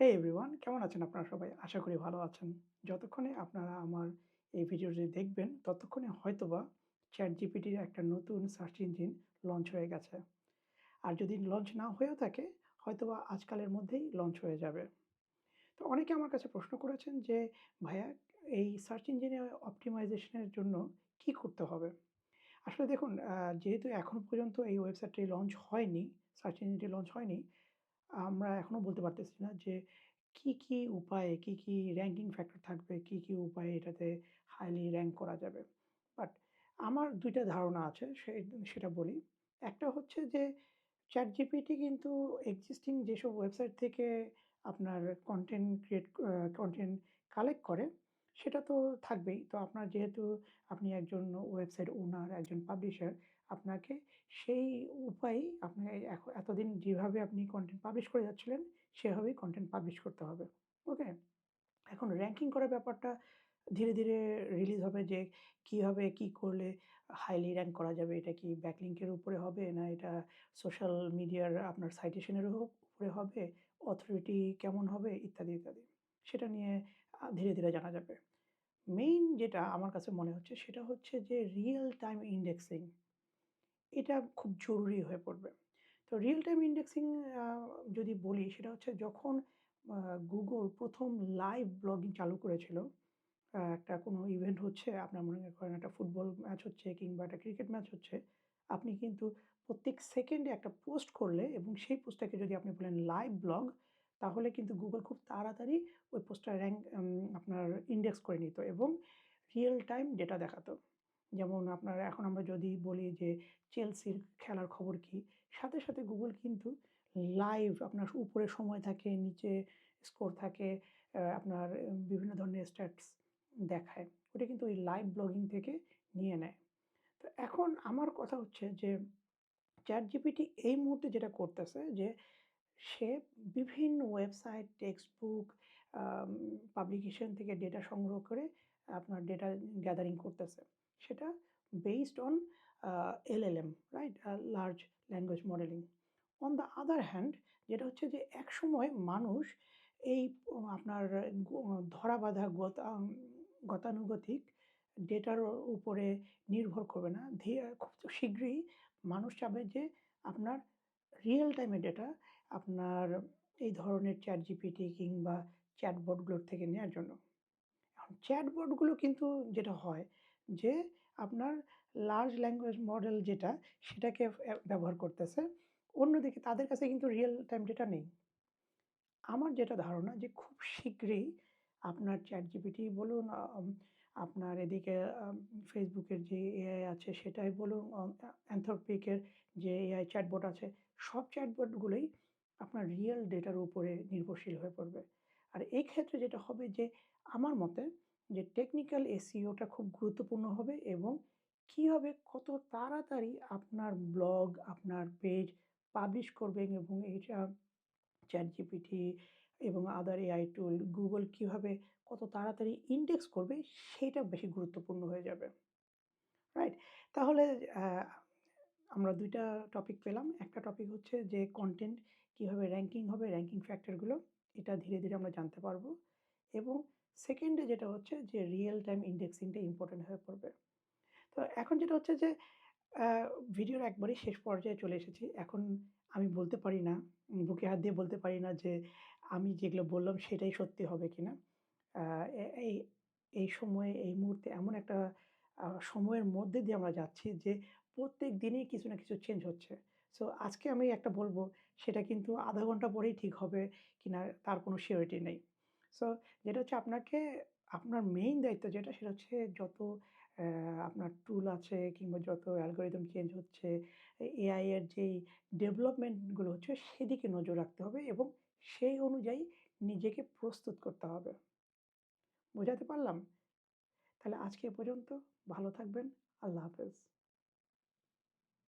হে everyone কেমন আছেন আপনারা সবাই? আশা করি ভালো আছেন। যতক্ষণে আপনারা আমার এই ভিডিওটি দেখবেন, ততক্ষণে হয়তোবা ChatGPT র একটা নতুন সার্চ ইঞ্জিন লঞ্চ হয়ে গেছে। আর যদি লঞ্চ না হয়েও থাকে, হয়তোবা আজকালের মধ্যেই লঞ্চ হয়ে যাবে। তো অনেকে আমার কাছে প্রশ্ন করেছেন যে, "ভাইয়া এই সার্চ ইঞ্জিনে অপটিমাইজেশনের জন্য কি করতে হবে?" আসলে দেখুন যেহেতু এখনও পর্যন্ত এই ওয়েবসাইটটি লঞ্চ হয়নি, সার্চ ইঞ্জিনটি লঞ্চ হয়নি, আমরা এখনও বলতে পারতেছি না যে কি, কি উপায়ে, কি, কি র‍্যাংকিং ফ্যাক্টর থাকবে, কি, কি উপায়ে এটাতে হাইলি র‍্যাংক করা যাবে। বাট আমার দুইটা ধারণা আছে সেটা বলি। একটা হচ্ছে যে ChatGPT কিন্তু এক্সিস্টিং যেসব ওয়েবসাইট থেকে আপনার কনটেন্ট ক্রিয়েট কনটেন্ট কালেক্ট করে, সেটা তো থাকবেই। তো আপনার যেহেতু আপনি একজন ওয়েবসাইট ওনার, একজন পাবলিশার, আপনাকে সেই উপায়েই আপনি এখ এতদিন যেভাবে আপনি কন্টেন্ট পাবলিশ করে যাচ্ছিলেন, সেভাবেই কন্টেন্ট পাবলিশ করতে হবে। ওকে? এখন র‍্যাংকিং করার ব্যাপারটা ধীরে, ধীরে রিলিজ হবে যে কীভাবে কি করলে হাইলি র‍্যাংক করা যাবে। এটা কি ব্যাকলিংক এর উপরে হবে? না এটা সোশ্যাল মিডিয়ার আপনার সাইটেশন এর ও উপরে হবে? অথরিটি কেমন হবে? ইত্যাদি, ইত্যাদি। সেটা নিয়ে ধীরে, ধীরে জানা যাবে। মেইন যেটা আমার কাছে মনে হচ্ছে সেটা হচ্ছে যে রিয়াল টাইম ইন্ডেক্সিং। এটা খুব জরুরি হয়ে পড়বে। তো রিয়াল টাইম ইন্ডেক্সিং যদি বলি সেটা হচ্ছে যখন Google ১ম লাইভ ব্লগিং চালু করেছিল, একটা কোনো ইভেন্ট হচ্ছে, আপনার মনে করেন একটা ফুটবল ম্যাচ হচ্ছে কিংবা একটা ক্রিকেট ম্যাচ হচ্ছে, আপনি কিন্তু প্রত্যেক সেকেন্ডে একটা পোস্ট করলে এবং সেই পোস্টটাকে যদি আপনি বলেন লাইভ ব্লগ, তাহলে কিন্তু গুগল খুব তাড়াতাড়ি ওই পোস্টটা র্যাঙ্ক আপনার ইন্ডেক্স করে নিত এবং রিয়েল টাইম ডেটা দেখাতো। যেমন আপনার এখন আমরা যদি বলি যে চেলসির খেলার খবর কি? সাথে, সাথে গুগল কিন্তু লাইভ আপনার উপরে সময় থাকে, নিচে স্কোর থাকে, আপনার বিভিন্ন ধরনের স্ট্যাটস দেখায়। ওটা কিন্তু ওই লাইভ ব্লগিং থেকে নিয়ে নেয়। তো এখন আমার কথা হচ্ছে যে চ্যাট জিপিটি এই মুহূর্তে যেটা করতেছে যে সে বিভিন্ন ওয়েবসাইট, টেক্সট বুক, পাবলিকেশন থেকে ডেটা সংগ্রহ করে আপনার ডেটা গ্যাদারিং করতেছে। সেটা based on LLM, right? Large language modeling. On the other hand যেটা হচ্ছে যে একসময় মানুষ এই আপনার ধরা বাঁধা গতানুগতিক ডেটার উপরে নির্ভর করবে না। খুব শীঘ্রই মানুষ চাবে যে আপনার রিয়েল টাইমের ডেটা আপনার এই ধরনের ChatGPT কিংবা চ্যাটবটগুলোর থেকে নেওয়ার জন্য। এখন চ্যাটবটগুলো কিন্তু যেটা হয় যে আপনার লার্জ ল্যাঙ্গুয়েজ মডেল যেটা, সেটাকে ব্যবহার করতেছে। অন্যদিকে তাদের কাছে কিন্তু রিয়াল টাইম ডেটা নেই। আমার যেটা ধারণা যে খুব শীঘ্রই আপনার ChatGPT বলুন, আপনার এদিকে এর যে AI আছে সেটাই বলুন, অ আ Anthropic এর যে AI চ্যাটবট আছে, সব চ্যাটবট গুলোই আপনার রিয়াল ডেটার উপরে নির্ভরশীল হয়ে পড়বে। আর এই ক্ষেত্রে যেটা হবে যে আমার মতে যে টেকনিক্যাল SEO টা খুব গুরুত্বপূর্ণ হবে এবং কীভাবে কত তাড়াতাড়ি আপনার ব্লগ, আপনার পেজ পাবলিশ করবেন এবং এইটা ChatGPT এবং আদার AI টুল Google কীভাবে কত তাড়াতাড়ি ইন্ডেক্স করবে, সেটা বেশি গুরুত্বপূর্ণ হয়ে যাবে। রাইট? তাহলে আমরা ২ টা টপিক পেলাম। একটা টপিক হচ্ছে যে কনটেন্ট কীভাবে র‍্যাংকিং হবে, র‍্যাংকিং ফ্যাক্টরগুলো, এটা ধীরে, ধীরে আমরা জানতে পারব এবং সেকেন্ড যেটা হচ্ছে যে রিয়াল টাইম ইন্ডেক্সিং টা ইম্পোর্টেন্ট হয়ে পড়বে। তো এখন যেটা হচ্ছে যে ভিডিওর একবারই শেষ পর্যায়ে চলে এসেছি। এখন আমি বলতে পারি না, বুকে হাত দিয়ে বলতে পারি না যে আমি যেগুলো বললাম সেটাই সত্যি হবে কি না এই এই সময়ে এই মুহূর্তে এমন একটা সময়ের মধ্যে দিয়ে আমরা যাচ্ছি যে প্রত্যেক দিনই কিছু না কিছু চেঞ্জ হচ্ছে। সো আজকে আমি একটা বলব সেটা কিন্তু আধা ঘণ্টা পরেই ঠিক হবে কিনা তার কোনো সিউরিটি নেই। সো যেটা হচ্ছে আপনাকে আপনার মেইন দায়িত্ব যেটা সেটা হচ্ছে যত আপনার টুল আছে কিংবা যত অ্যালগরিদম চেঞ্জ হচ্ছে, এ AI এর যেই ডেভেলপমেন্টগুলো হচ্ছে সেদিকে নজর রাখতে হবে এবং সেই অনুযায়ী নিজেকে প্রস্তুত করতে হবে। বোঝাতে পারলাম? তাহলে আজকে পর্যন্ত। ভালো থাকবেন। আল্লাহ হাফেজ।